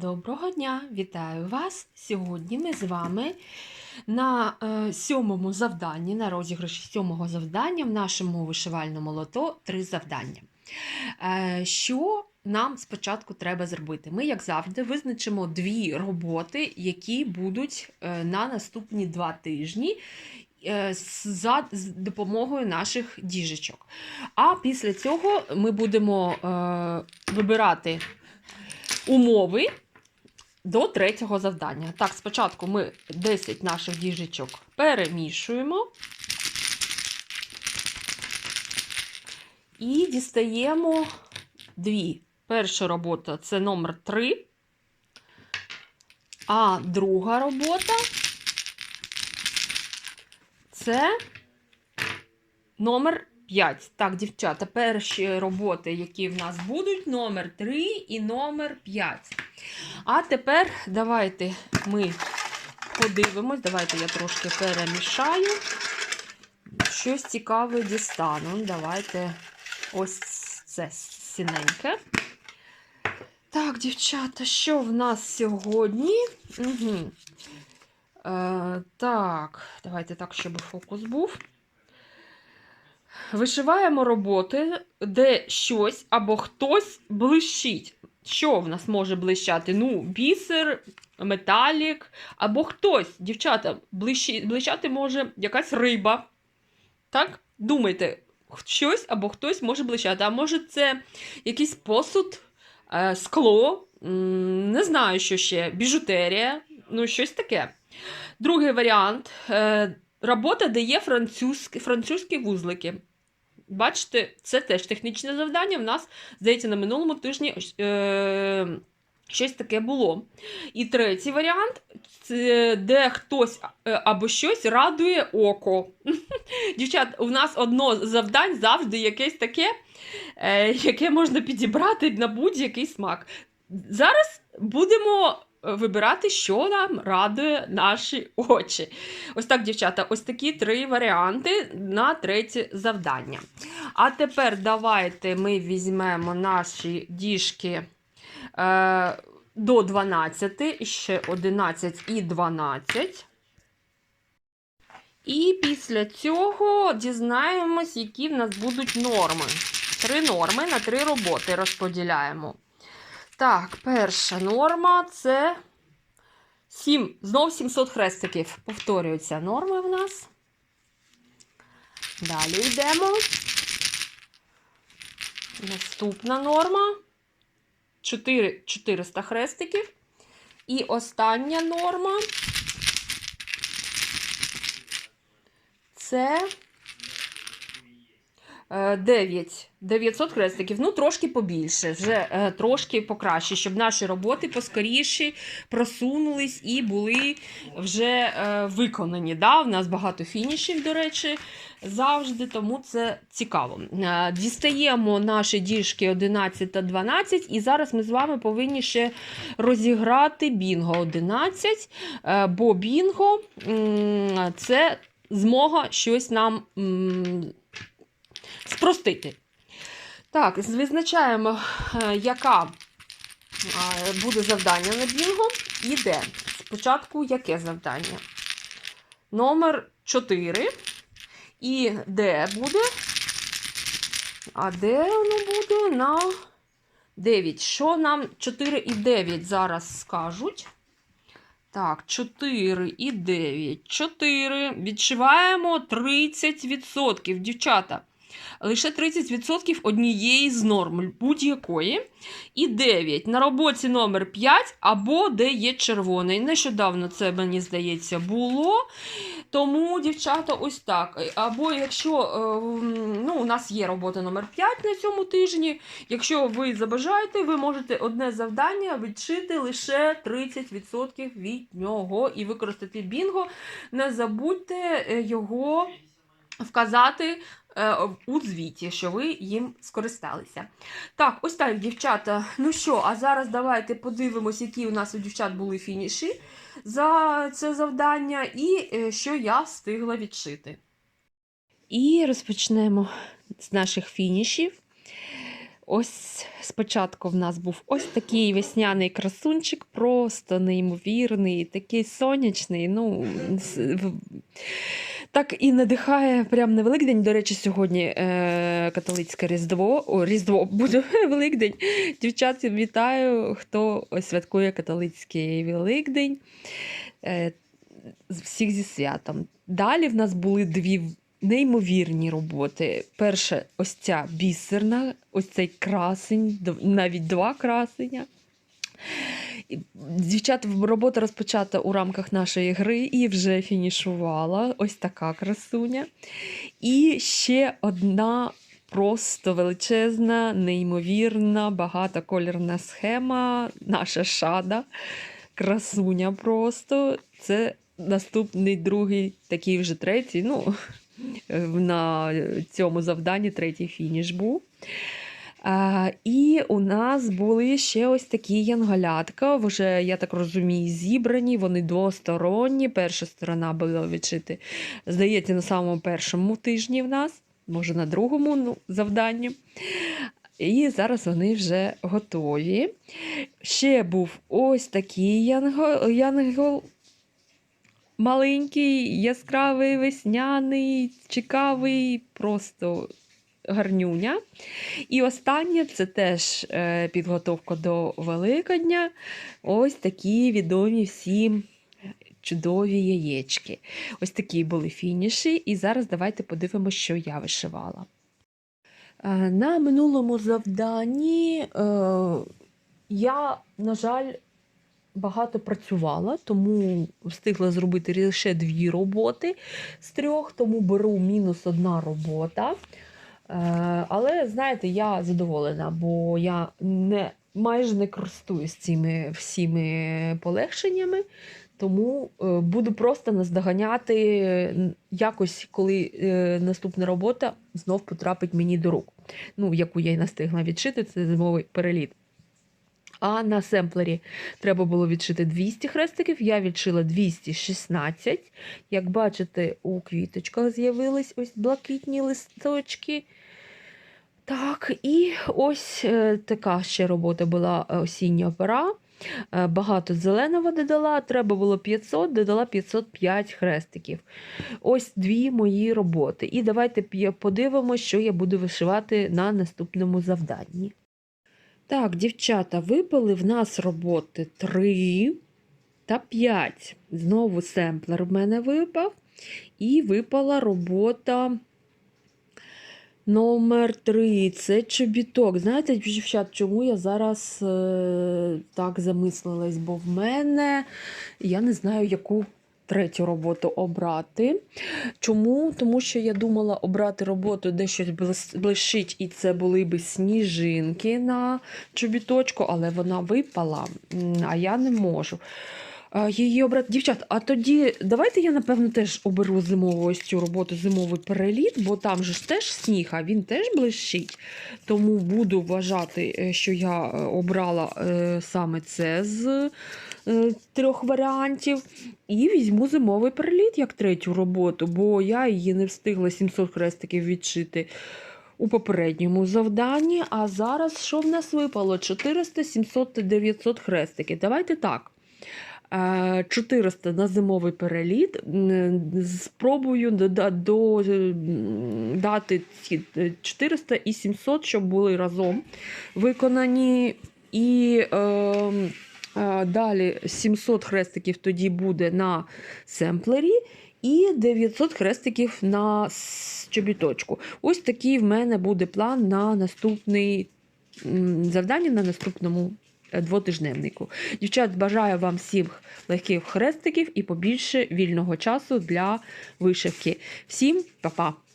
Доброго дня! Вітаю вас! Сьогодні ми з вами на е, сьомому завданні, на розіграші сьомого завдання в нашому вишивальному лото три завдання. Е, що нам спочатку треба зробити? Ми, як завжди, визначимо дві роботи, які будуть е, на наступні два тижні. За допомогою наших діжечок. А після цього ми будемо е, вибирати умови до третього завдання. Так, спочатку ми 10 наших діжечок перемішуємо і дістаємо дві. Перша робота це номер 3, а друга робота це номер 5. Так, дівчата, перші роботи, які в нас будуть, номер 3 і номер 5. А тепер давайте ми подивимось. Давайте я трошки перемішаю. Щось цікаве дістану. Давайте ось це синеньке. Так, дівчата, що в нас сьогодні? Угу. Е, так, давайте так, щоб фокус був. Вишиваємо роботи, де щось або хтось блищить. Що в нас може блищати? Ну, бісер, металік, або хтось. Дівчата, блищі, блищати може якась риба. Так? Думайте, щось або хтось може блищати. А може, це якийсь посуд, е, скло, не знаю, що ще, біжутерія, ну, щось таке. Другий варіант. Робота, де є французькі, французькі вузлики. Бачите, це теж технічне завдання. В нас, здається, на минулому тижні е, щось таке було. І третій варіант це де хтось е, або щось радує око. Дівчат, у нас одно з завдань завжди якесь таке, е, яке можна підібрати на будь-який смак. Зараз будемо вибирати, що нам радує наші очі. Ось так, дівчата, ось такі три варіанти на третє завдання. А тепер давайте ми візьмемо наші діжки е, до 12, ще 11 і 12. І після цього дізнаємось, які в нас будуть норми. Три норми на три роботи розподіляємо. Так, перша норма це 7, знов 700 хрестиків. Повторюються норми в нас. Далі йдемо. Наступна норма 4, 400 хрестиків. І остання норма це 9. 900 хрестиків, ну трошки побільше, вже е, трошки покраще, щоб наші роботи поскоріше просунулись і були вже е, виконані. Да? У нас багато фінішів, до речі, завжди, тому це цікаво. Е, дістаємо наші діжки 11 та 12, і зараз ми з вами повинні ще розіграти бінго 11, е, бо бінго це змога щось нам спростити. Так, визначаємо, е, яка е, буде завдання на бінго. Іде. Спочатку яке завдання? Номер 4. І де буде? А де воно буде? На 9. Що нам 4 і 9 зараз скажуть? Так, 4 і 9. 4. Відшиваємо 30%. Дівчата. Лише 30% однієї з норм будь-якої. І 9. На роботі номер 5 або де є червоний. Нещодавно це, мені здається, було. Тому, дівчата, ось так. Або якщо е, ну, у нас є робота номер 5 на цьому тижні, якщо ви забажаєте, ви можете одне завдання відшити лише 30% від нього і використати бінго. Не забудьте е, його вказати у звіті, що ви їм скористалися. Так, ось так, дівчата. Ну що, а зараз давайте подивимось, які у нас у дівчат були фініші за це завдання, і е, що я встигла відшити. І розпочнемо з наших фінішів. ось спочатку в нас був ось такий весняний красунчик, просто неймовірний, такий сонячний. Ну, так і надихає прям на Великдень. До речі, сьогодні е, католицьке Різдво. О, Різдво буде Великдень. Дівчат, вітаю, хто святкує католицький Великдень. Е, всіх зі святом. Далі в нас були дві неймовірні роботи. Перша ось ця бісерна, ось цей красень, навіть два красення. Дівчат, робота розпочата у рамках нашої гри і вже фінішувала. Ось така красуня. І ще одна просто величезна, неймовірна, багатокольорна схема, наша шада. Красуня просто. Це наступний другий, такий вже третій. Ну, на цьому завданні третій фініш був. І у нас були ще ось такі янголятка, вже, я так розумію, зібрані, вони двосторонні. Перша сторона була відшити, здається, на самому першому тижні в нас, може на другому ну, завданні. І зараз вони вже готові. Ще був ось такий янгол, янгол маленький, яскравий, весняний, цікавий, просто гарнюня. І останнє це теж е, підготовка до Великодня. Ось такі відомі всім чудові яєчки. Ось такі були фініші. І зараз давайте подивимося, що я вишивала. Е, На минулому завданні е, я, на жаль, багато працювала, тому встигла зробити лише дві роботи з трьох, тому беру мінус одна робота. Е, Але знаєте, я задоволена, бо я не, майже не користуюсь цими всіми полегшеннями, тому е, буду просто наздоганяти якось, коли е, наступна робота знов потрапить мені до рук. Ну, яку я й настигла відшити, це зимовий переліт. А на семплері треба було відшити 200 хрестиків, я відшила 216. Як бачите, у квіточках з'явились ось блакитні листочки. Так, і ось е, така ще робота була е, осіння пора. Е, Багато зеленого додала, треба було 500, додала 505 хрестиків. Ось дві мої роботи. І давайте подивимося, що я буду вишивати на наступному завданні. Так, дівчата, випали в нас роботи 3 та 5. Знову семплер в мене випав. І випала робота номер 3. Це чобіток. Знаєте, дівчат, чому я зараз е, так замислилась? Бо в мене я не знаю, яку третю роботу обрати. Чому? Тому що я думала обрати роботу, де щось блищить, і це були би сніжинки на чобіточку, але вона випала, а я не можу. Її обрати. Дівчат, а тоді давайте я, напевно, теж оберу зимову ось цю роботу, зимовий переліт, бо там же ж теж сніг, а він теж блищить. Тому буду вважати, е, що я е, обрала е, саме це з трьох варіантів. І візьму зимовий переліт як третю роботу, бо я її не встигла 700 хрестиків відшити у попередньому завданні. А зараз що в нас випало? 400, 700 900 хрестиків. Давайте так. Е, 400 на зимовий переліт. Спробую дати ці е, 400 і 700, щоб були разом виконані. І е, е, далі 700 хрестиків тоді буде на семплері. І 900 хрестиків на чобіточку. Ось такий в мене буде план на наступний завдання на наступному е, двотижневнику. Дівчат, бажаю вам всіх легких хрестиків і побільше вільного часу для вишивки. Всім па-па!